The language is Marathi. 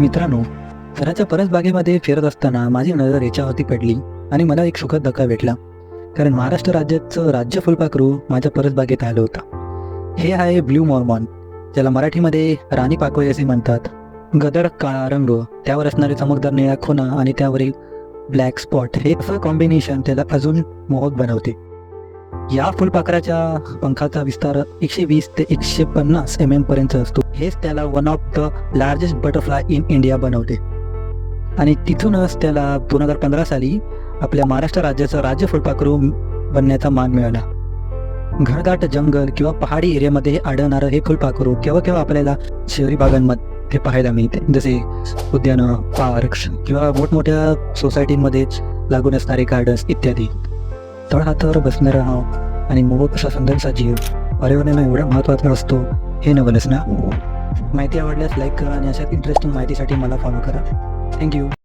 मित्रांनो घराच्या परसबागेमध्ये फिरत असताना माझी नजर याच्यावरती पडली आणि मला एक सुखद धक्का भेटला. कारण महाराष्ट्र राज्याचं राज्य फुलपाखरू माझ्या परसबागेत आलं होतं. हे आहे ब्ल्यू मॉर्मॉन ज्याला मराठीमध्ये राणी पाकळी असे म्हणतात. गदर काळा रंग त्यावर असणारे चमकदार निळा खुणा आणि त्यावरील ब्लॅक स्पॉट हे असं कॉम्बिनेशन त्याला अजून मोहक बनवते. या फुलपाखराच्या पंखाचा विस्तार एकशे वीस ते एकशे पन्नास एम एम पर्यंत असतो. हेच त्याला one of the largest butterfly in India बनवते. आणि तिथूनच त्याला दोन हजार पंधरा साली आपल्या महाराष्ट्र राज्याचं राज्य फुलपाखरू बनण्याचा मान मिळाला. घरदाट जंगल किंवा पहाडी एरियामध्ये आढळणारं हे फुलपाखरू केव्हा केव्हा आपल्याला शहरी भागांमध्ये पाहायला मिळते. जसे उद्यानं पार्क्स किंवा मोठमोठ्या सोसायटींमध्ये लागून असणारे गार्डन्स इत्यादी. तळहातावर बसणारा आणि मोहक असा सुंदरचा जीव. पर्यावरणाला एवढा महत्त्वाचा असतो हे नवलच ना? माहिती आवडल्यास लाईक करा आणि अशाच इंटरेस्टिंग माहितीसाठी मला फॉलो करा. थँक्यू